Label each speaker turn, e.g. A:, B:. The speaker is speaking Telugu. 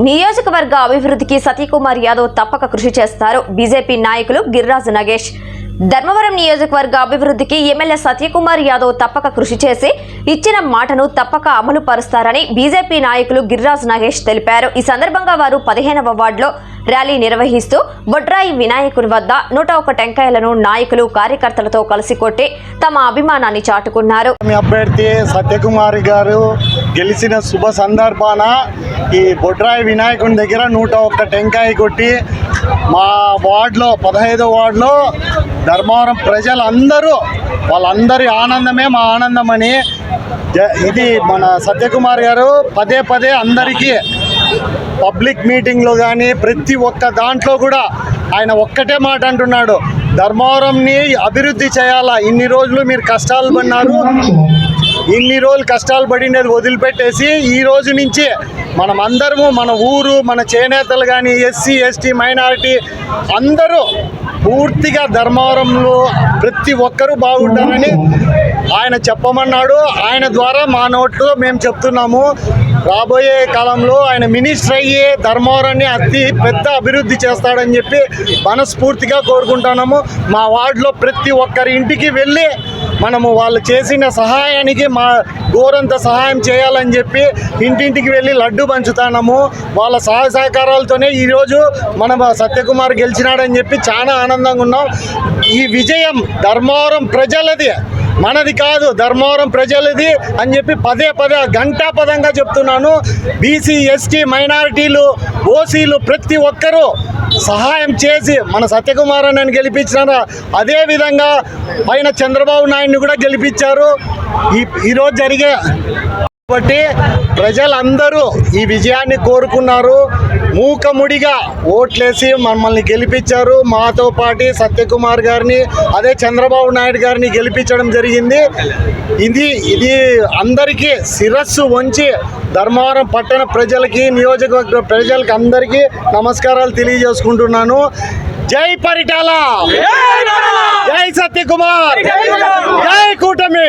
A: నియోజకవర్గ అభివృద్ధికి సతీకుమార్ యాదవ్ తప్పక కృషి చేస్తారు. బీజేపీ నాయకులు గిరిరాజు నగేష్. ధర్మవరం నియోజకవర్గ అభివృద్ధికి ఎమ్మెల్యే సత్యకుమార్ యాదవ్ తప్పక కృషి చేసి ఇచ్చిన మాటను తప్పక అమలు పరుస్తారని బీజేపీ నాయకులు గిర్రాజు నగేష్ తెలిపారు. ఈ సందర్భంగా వారు పదిహేనవ వార్డులో ర్యాలీ నిర్వహిస్తూ బొడ్రాయి వినాయకుని వద్ద నూట ఒక టెంకాయలను నాయకులు కార్యకర్తలతో కలిసి కొట్టి తమ అభిమానాన్ని చాటుకున్నారు.
B: అభ్యర్థి సత్యకుమారి గారు గెలిచిన శుభ సందర్భాన ఈ బొడ్రాయి వినాయకుని దగ్గర నూట ఒక్క టెంకాయ కొట్టి మా వార్డులో పదహైదో వార్డులో ధర్మవరం ప్రజలందరూ వాళ్ళందరి ఆనందమే మా ఆనందమని ఇది మన సత్యకుమార్ గారు పదే పదే అందరికీ పబ్లిక్ మీటింగ్లో కానీ ప్రతి ఒక్క దాంట్లో కూడా ఆయన ఒక్కటే మాట అంటున్నాడు. ధర్మవరంని అభివృద్ధి చేయాలా? ఇన్ని రోజులు మీరు కష్టాలు పడినారు. ఇన్ని రోజులు కష్టాలు పడినది వదిలిపెట్టేసి ఈ రోజు నుంచి మనం అందరము మన ఊరు మన చేనేతలు కానీ ఎస్సీ ఎస్టీ మైనారిటీ అందరూ పూర్తిగా ధర్మవరంలో ప్రతి ఒక్కరూ బాగుంటారని ఆయన చెప్పమన్నాడు. ఆయన ద్వారా మా నోట్లో మేము చెప్తున్నాము. రాబోయే కాలంలో ఆయన మినిస్టర్ అయ్యి ధర్మవరాన్ని అతి పెద్ద అభివృద్ధి చేస్తాడని చెప్పి మనస్ఫూర్తిగా కోరుకుంటున్నాము. మా వార్డులో ప్రతి ఒక్కరి ఇంటికి వెళ్ళి మనము వాళ్ళు చేసిన సహాయానికి మా గోరంత సహాయం చేయాలని చెప్పి ఇంటింటికి వెళ్ళి లడ్డు పంచుతాము వాళ్ళ సహాయ సహకారాలతోనే ఈరోజు మన సత్యకుమార్ గెలిచినాడని చెప్పి చాలా ఆనందంగా ఉన్నాం. ఈ విజయం ధర్మవరం ప్రజలది. మనది కాదు ధర్మవరం ప్రజలది అని చెప్పి పదే పదే గంటా పదంగా చెప్తున్నాను బీసీ ఎస్టీ మైనారిటీలు ఓసీలు ప్రతి ఒక్కరూ సహాయం చేసి మన సత్యకుమార్ అని గెలిపించినారు? అదే విధంగా పైన చంద్రబాబు నాయుడిని కూడా గెలిపించారు. ఈ ఈరోజు జరిగే కాబట్టి ప్రజలందరూ ఈ విజయాన్ని కోరుకున్నారు. మూకముడిగా ఓట్లేసి మమ్మల్ని గెలిపించారు. మాతో పాటు సత్యకుమార్ గారిని అదే చంద్రబాబు నాయుడు గారిని గెలిపించడం జరిగింది. ఇది ఇది అందరికీ శిరస్సు వంచి ధర్మవరం పట్టణ ప్రజలకి నియోజకవర్గ ప్రజలకి అందరికీ నమస్కారాలు తెలియజేసుకుంటున్నాను. జై పరిటాల! జై సత్యకుమార్! జై కూటమి!